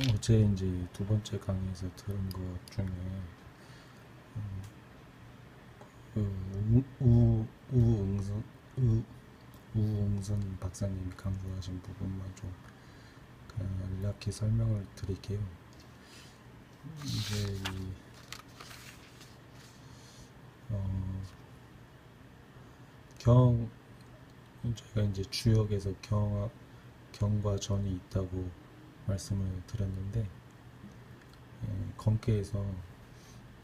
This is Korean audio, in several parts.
어제 이제 두 번째 강의에서 들은 것 중에 음, 그 우, 우응선 우, 우응선 박사님이 강조하신 부분만 좀 간략히 설명을 드릴게요. 이제 이 어, 경 저희가 이제 주역에서 경 경과 전이 있다고 말씀을 드렸는데 예, 건계에서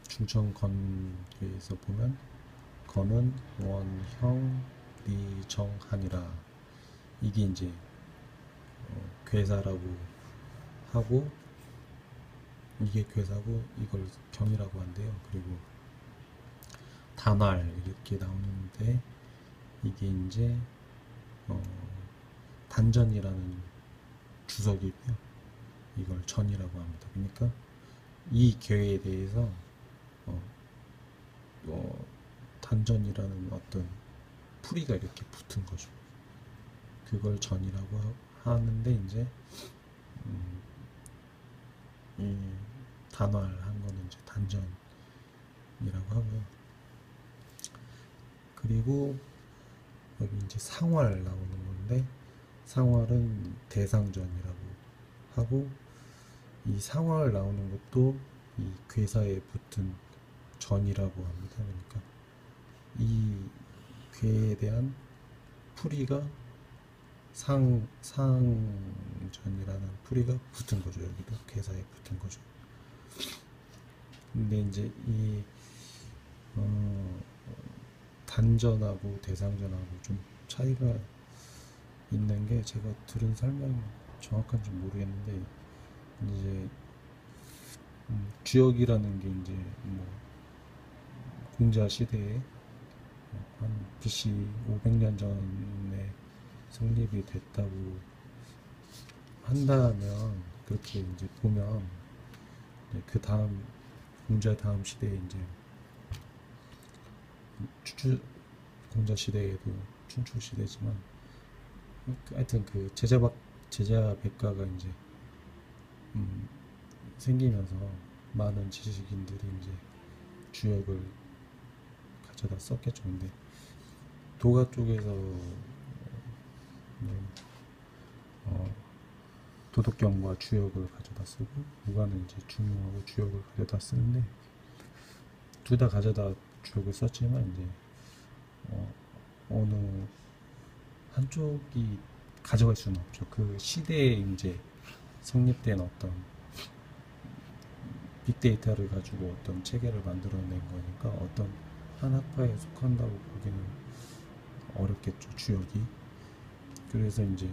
충청 건계에서 보면 건은 원형 리정한이라 이게 이제 어, 괴사라고 하고 이게 괴사고 이걸 경이라고 한대요. 그리고 단활 이렇게 나오는데 이게 이제 어, 단전이라는 주석이고요. 이걸 전이라고 합니다. 그러니까 이 교회에 대해서 어, 어, 단전이라는 어떤 풀이가 이렇게 붙은 거죠. 그걸 전이라고 하- 하는데 이제 음, 이 단활한 거는 이제 단전이라고 하고요. 그리고 여기 이제 상활 나오는 건데 상활은 대상전이라고 하고 이 상활 나오는 것도 이 괴사에 붙은 전이라고 합니다. 그러니까 이 괴에 대한 풀이가 상 상전이라는 풀이가 붙은 거죠. 여기도 괴사에 붙은 거죠. 근데 이제 이 어, 단전하고 대상전하고 좀 차이가 있는 게 제가 들은 설명이 정확한지 모르겠는데 이제 음, 주역이라는 게 이제 뭐 공자 시대에 한 BC 500년 전에 성립이 됐다고 한다면 그렇게 이제 보면 그 다음 공자 다음 시대에 이제 추 공자 시대에도 춘추 시대지만 하여튼 그 제자박 제자 백가가 이제 음, 생기면서 많은 지식인들이 이제 주역을 가져다 썼겠죠. 근데 도가 쪽에서 네, 어, 도덕경과 주역을 가져다 쓰고 무가는 이제 중용하고 주역을 가져다 쓰는데 둘 다 가져다 주역을 썼지만 이제 어, 어느 한쪽이 가져갈 수는 없죠. 그 시대에 이제 성립된 어떤 빅데이터를 가지고 어떤 체계를 만들어낸 거니까 어떤 한 학파에 속한다고 보기는 어렵겠죠. 주역이. 그래서 이제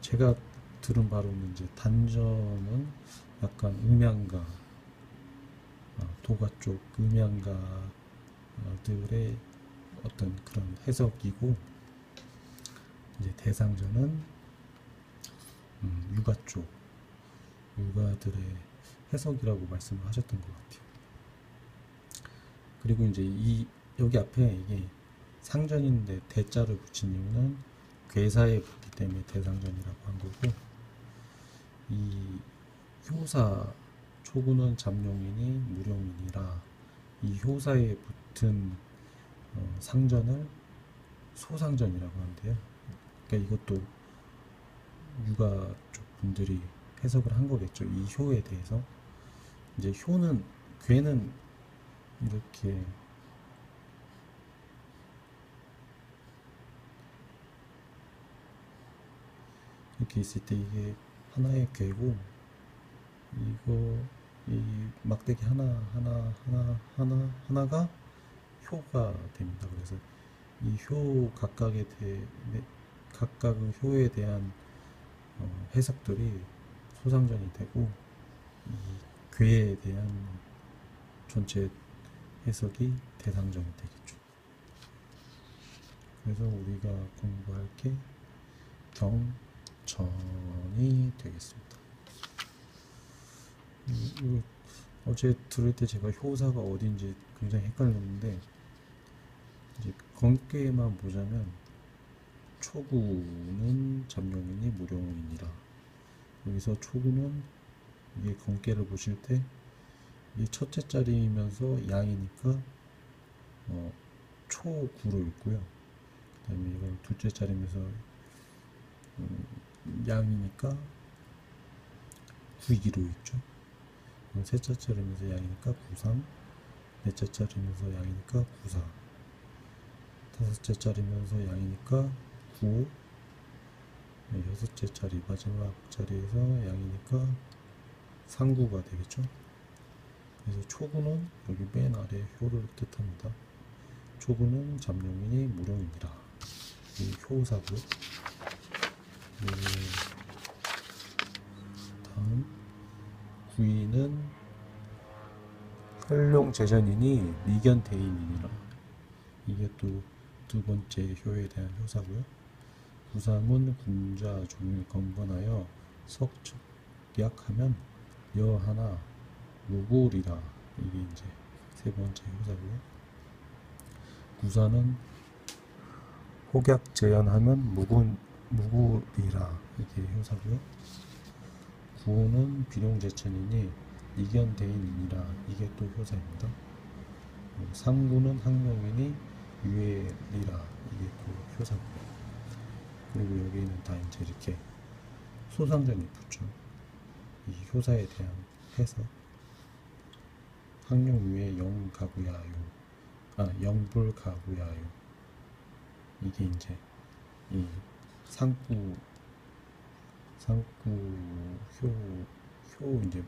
제가 들은 바로는 이제 단전은 약간 음양가, 아, 도가 쪽 음양가들의 어떤 그런 해석이고 이제 대상전은 음, 육아 쪽 육아들의 해석이라고 말씀을 하셨던 것 같아요. 그리고 이제 이 여기 앞에 이게 상전인데 대자를 붙인 이유는 괴사에 붙기 때문에 대상전이라고 한 거고 이 효사 초구는 잠룡이니 무룡이니라 이 효사에 붙은 어, 상전을 소상전이라고 하는데요. 그러니까 이것도 육아 쪽 분들이 해석을 한 거겠죠. 이 효에 대해서 이제 효는 괴는 이렇게 이렇게 있을 때 이게 하나의 괴고 이거 이 막대기 하나 하나 하나 하나 하나가 효가 됩니다. 그래서 이 효 각각에 대해 각각의 효에 대한 어, 해석들이 소상전이 되고 이 괴에 대한 전체 해석이 대상전이 되겠죠. 그래서 우리가 공부할 게 경전이 되겠습니다. 이- 이거 어제 들을 때 제가 효사가 어딘지 굉장히 헷갈렸는데 이제 건게만 보자면 초구는 잠룡이니 무룡이니라 여기서 초구는 이게 건깨를 보실 때 이게 첫째 자리이면서 양이니까 어, 초구로 있고요. 그다음에 이건 둘째 자리면서 음, 양이니까 구이기로 있죠. 이건 셋째 자리면서 양이니까 구삼, 넷째 자리면서 양이니까 구사, 다섯째 자리면서 양이니까 구오, 네, 여섯째 자리 마지막 자리에서 양이니까 상구가 되겠죠. 그래서 초구는 여기 맨 아래 효를 뜻합니다. 초구는 잠룡이니 무룡이니라. 이 효사고요. 네, 다음 구이는 혈룡제전이니 미견대인이니라. 이게 또 두 번째 효에 대한 효사고요. 구삼은 군자 종일 건건하여 석약하면 여 하나 무골이라 이게 이제 세 번째 효사고요. 구사는 혹약 제연하면 무군 무골이라 이게 효사고요. 구호는 비룡제천이니 이견대인이니라 이게 또 효사입니다. 상구는 항명이니 유해리라 이게 또 효사고요. 그리고 여기는 다 이제 이렇게 소상전이 붙죠. 이 효사에 대한 해석. 항룡유의 영가구야요. 아, 영불 가구야요. 이게 이제 이 상구 상구 효, 효 이제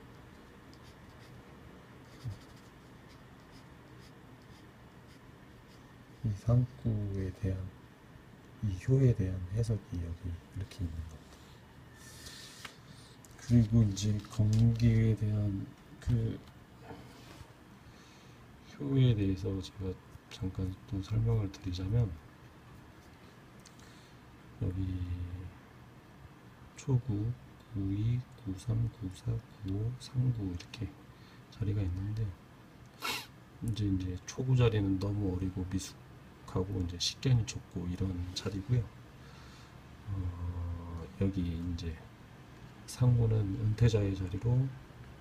이 상구에 대한 이 효에 대한 해석이 여기 이렇게 있는 겁니다. 그리고 이제 건기에 대한 그 효에 대해서 제가 잠깐 또 설명을 드리자면 여기 초구, 구이, 구삼, 구사, 구오, 상구 이렇게 자리가 있는데 이제 이제 초구 자리는 너무 어리고 미숙 하고 이제 식견이 좁고 이런 자리고요. 어, 여기 이제 상구는 은퇴자의 자리로